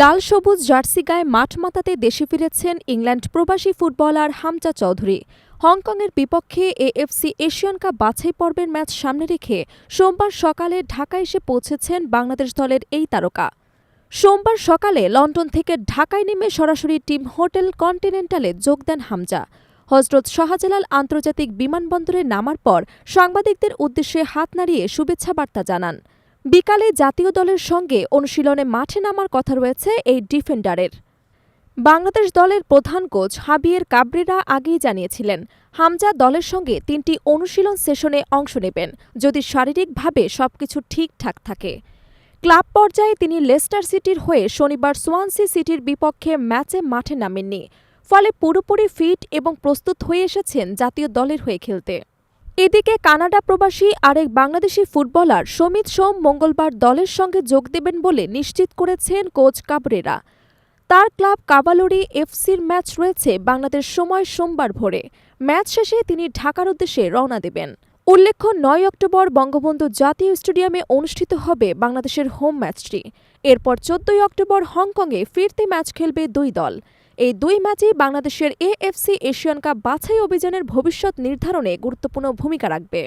লাল সবুজ জার্সি গায়ে মাঠ মাতাতে দেশে ফিরেছেন ইংল্যান্ড প্রবাসী ফুটবলার হামজা চৌধুরী। হংকংয়ের বিপক্ষে এএফসি এশিয়ান কাপ বাছাই পর্বের ম্যাচ সামনে রেখে সোমবার সকালে ঢাকা এসে পৌঁছেছেন বাংলাদেশ দলের এই তারকা। সোমবার সকালে লন্ডন থেকে ঢাকায় নেমে সরাসরি টিম হোটেল কন্টিনেন্টালে যোগ দেন হামজা। হজরত শাহজালাল আন্তর্জাতিক বিমানবন্দরে নামার পর সাংবাদিকদের উদ্দেশ্যে হাত নাড়িয়ে শুভেচ্ছা বার্তা জানান। বিকালে জাতীয় দলের সঙ্গে অনুশীলনে মাঠে নামার কথা রয়েছে এই ডিফেন্ডারের। বাংলাদেশ দলের প্রধান কোচ হাবিয়ের কাবরেরা আগেই জানিয়েছিলেন, হামজা দলের সঙ্গে তিনটি অনুশীলন সেশনে অংশ নেবেন, যদি শারীরিকভাবে সবকিছু ঠিকঠাক থাকে। ক্লাব পর্যায়ে তিনি লেস্টার সিটির হয়ে শনিবার সোয়ানসি সিটির বিপক্ষে ম্যাচে মাঠে নামেননি, ফলে পুরোপুরি ফিট এবং প্রস্তুত হয়ে এসেছেন জাতীয় দলের হয়ে খেলতে। এদিকে কানাডা প্রবাসী আরেক বাংলাদেশি ফুটবলার সমিত সোম মঙ্গলবার দলের সঙ্গে যোগ দেবেন বলে নিশ্চিত করেছেন কোচ কাবরেরা। তার ক্লাব কাবালুরি এফসির ম্যাচ রয়েছে বাংলাদেশ সময় সোমবার ভোরে। ম্যাচ শেষে তিনি ঢাকার উদ্দেশ্যে রওনা দেবেন। উল্লেখ্য, নয় অক্টোবর বঙ্গবন্ধু জাতীয় স্টেডিয়ামে অনুষ্ঠিত হবে বাংলাদেশের হোম ম্যাচটি। এরপর চোদ্দই অক্টোবর হংকংয়ে ফিরতি ম্যাচ খেলবে দুই দল। এই দুই ম্যাচই বাংলাদেশের এএফসি এশিয়ান কাপ বাছাই অভিযানের ভবিষ্যৎ নির্ধারণে গুরুত্বপূর্ণ ভূমিকা রাখবে।